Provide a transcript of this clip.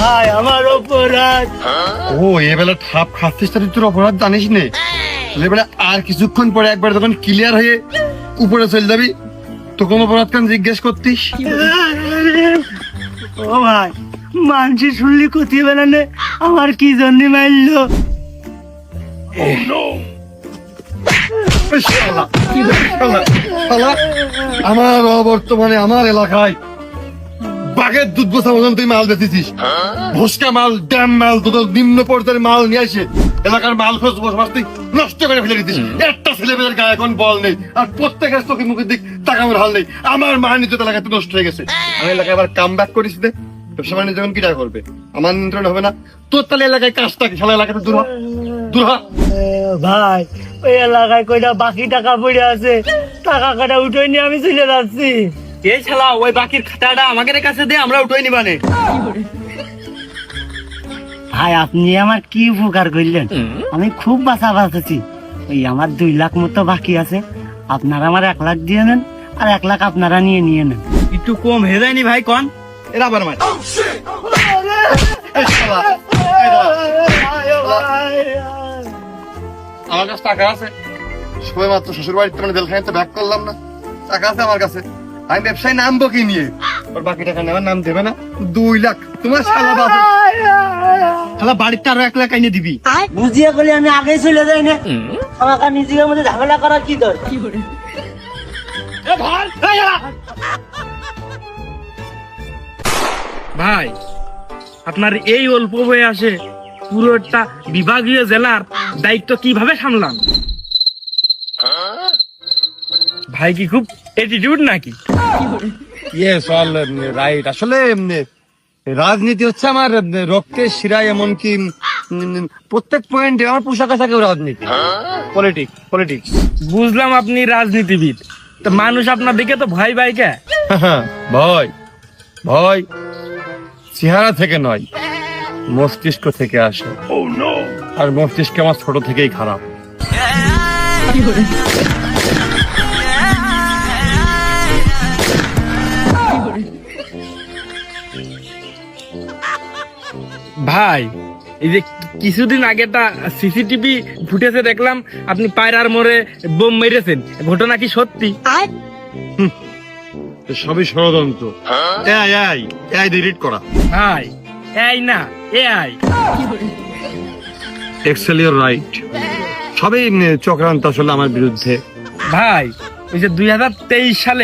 ভাই আমার অপরাধ। ও এবেলা ঠাপ খাচ্ছিস তাহলে তোর অপরাধ জানিস নে। এবারে আর কিছুক্ষণ পরে একবার যখন ক্লিয়ার হয়ে উপরে চলে যাবি তো কোন অপরাধ কেন জিজ্ঞেস করতিস? ও ভাই মানসি শুনলি কথি বানানে আমার কি জন্য মারলো? আমার অবর্তমানে আমার এলাকায় বাঘের দুধ বসা মতন তুই মাল বেঁচেছিস। ভুসকা মাল ড্যাম মাল তোদের নিম্ন পর্যায়ের মাল নিয়ে আসে। এলাকার মাল খোঁজ বসবাস তুই নষ্ট করে ফেলে দিতিস একটা ছেলেমেয়ের গায়ে এখন বল নেই। আর প্রত্যেকের চোখে মুখের দিক তাকানোর হাল নেই। আমার মা নিজের এলাকাতে নষ্ট হয়ে গেছে। আমি এলাকায় আবার কাম ব্যাক করিস দে ব্যবসা বাণিজ্য যখন কিটা করবে? আমার নিয়ন্ত্রণ হবে না। তোর তাহলে এলাকায় কাজটা কি? শালা এলাকাতে দূর হ। দূর হ। ভাই ওই এলাকায় কয়টা বাকি টাকা পড়ে আছে? টাকা কাটা উঠে নিয়ে আমি চলে যাচ্ছি। এই শালা ওই বাকির খাতাটা আমাদের কাছে দে আমরা উঠাই নিবানে ভাই আপনি আমার কি উপকার করলেন? আমি খুব বাঁচা বাঁচেছি। ওই আমার দুই লাখ মতো বাকি আছে। আপনারা আমার এক লাখ দিয়ে নেন আর এক লাখ আপনারা নিয়ে নিয়ে নেন। একটু কম হয়ে যায়নি ভাই কন। এরা আবার মার। আমার কাছে টাকা আছে। সবাই মাত্র শ্বশুর বাড়িতে মানে বেলখানিতে ব্যাক করলাম না। টাকা আছে আমার কাছে। আমি ব্যবসায় নামবো কি নিয়ে? ওর বাকি টাকা নেওয়ার নাম দেবে না। দুই লাখ। তোমার শালা বাবা শালা বাড়িতে আরও এক লাখ আইনে দিবি। বুঝিয়ে করলে আমি আগেই চলে যাই না। আমাকে নিজের মধ্যে ঝামেলা করার কি দরকার? ভাই আপনার এই অল্প বয়সে পুরোটা বিভাগীয় জেলার দায়িত্ব কীভাবে সামলান? ভাই কি খুব এটিটিউড নাকি? ইয়েস অল রাইট আসলে রাজনীতি হচ্ছে আমার উম, রক্তের শিরায় এমনকি প্রত্যেক পয়েন্টে আমার পোশাক আশাকেও রাজনীতি। পলিটিক্স পলিটিক্স বুঝলাম আপনি রাজনীতিবিদ। তো মানুষ আপনার দিকে তো ভয় ভাই কে? ভয় ভয়। চেহারা থেকে নয় মস্তিষ্ক থেকে আসে। আর মস্তিষ্ক আমার ছোট থেকেই খারাপ। ভাই এই যে কিছুদিন আগেটা সিসিটিভি ফুটেজে দেখলাম আপনি পায়রার মোড়ে বোম মেরেছেন। ঘটনা কি সত্যি? সবই ষড়যন্ত্র। এআই এআই এআই ডিলিট করা। ভাই এই না এআই। এক্সেলিয়র রাইট সবই চক্রান্ত আসলে আমার বিরুদ্ধে। ভাই ওই যে দুই হাজার তেইশ সালে